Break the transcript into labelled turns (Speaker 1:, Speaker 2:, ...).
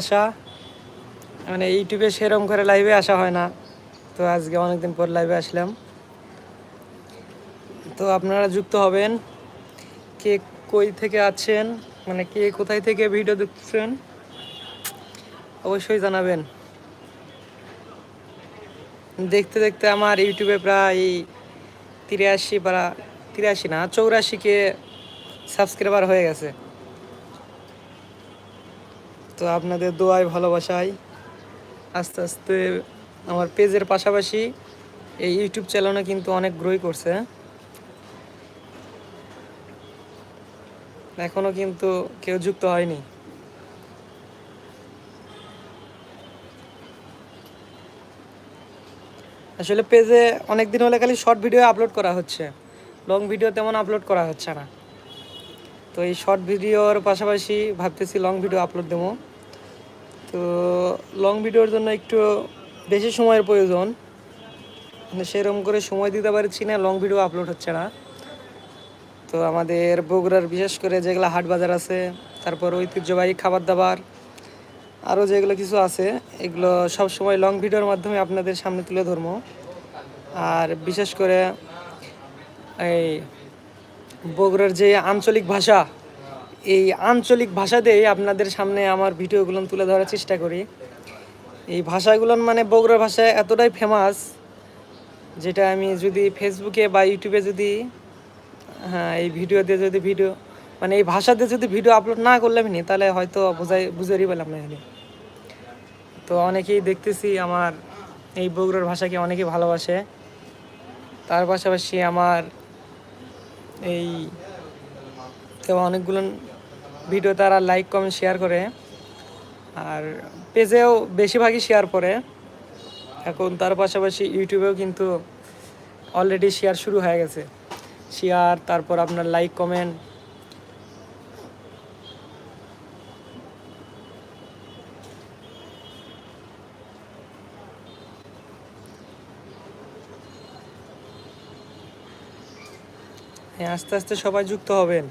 Speaker 1: আসা। মানে ইউটিউবে সেরকম করে লাইভে আসা হয় না। তো আজকে অনেকদিন পর লাইভে আসলাম। তো আপনারা যুক্ত হবেন। কে কই থেকে আছেন? মানে কে কোথায় থেকে ভিডিও দেখছেন? অবশ্যই জানাবেন। দেখতে দেখতে আমার ইউটিউবে প্রায় তিরাশি বা তিরাশি না, চৌরাশি কে সাবস্ক্রাইবার হয়ে গেছে। তো আপনাদের দোয়ায় ভালোবাসায় আস্তে আস্তে আমার পেজের পাশাপাশি এই ইউটিউব চ্যানেলও কিন্তু অনেক গ্রোই করছে। এখনও কিন্তু কেউ যুক্ত হয়নি। আসলে পেজে অনেক দিন হলে খালি শর্ট ভিডিও আপলোড করা হচ্ছে। লং ভিডিও তেমন আপলোড করা হচ্ছে না। তো এই শর্ট ভিডিওর পাশাপাশি ভাবতেছি লং ভিডিও আপলোড দেবো। তো লং ভিডিওর জন্য একটু বেশি সময়ের প্রয়োজন। সেরকম করে সময় দিতে পারছি না লং ভিডিও আপলোড হচ্ছে না। তো আমাদের বগুড়ার বিশেষ করে যেগুলো হাট বাজার আছে, তারপর ঐতিহ্যবাহী খাবার দাবার আরও যেগুলো কিছু আছে, এগুলো সব সময় লং ভিডিওর মাধ্যমে আপনাদের সামনে তুলে ধরবো। আর বিশেষ করে এই বগুড়ার যে আঞ্চলিক ভাষা এই আঞ্চলিক ভাষা দিয়েই আপনাদের সামনে আমার ভিডিওগুলো তুলে ধরার চেষ্টা করি। এই ভাষাগুলো মানে বগুড়ার ভাষা এতটাই ফেমাস যেটা আমি যদি ফেসবুকে বা ইউটিউবে যদি হ্যাঁ এই ভিডিও দিয়ে যদি ভিডিও মানে এই ভাষা দিয়ে যদি ভিডিও আপলোড না করলে আমি তাহলে হয়তো বোঝাই বুঝারই পেলাম না এখানে তো অনেকেই দেখতেছি আমার এই বগুড়ার ভাষাকে অনেকেই ভালোবাসে। তার পাশাপাশি আমার এই অনেকগুলো ভিডিও তারা লাইক কমেন্ট শেয়ার করে। আর পেজেও বেশিরভাগই শেয়ার করে। এখন তার পাশাপাশি ইউটিউবেও কিন্তু অলরেডি শেয়ার শুরু হয়ে গেছে। শেয়ার তারপর আপনার লাইক কমেন্ট হ্যাঁ আস্তে আস্তে সবাই যুক্ত হবেন।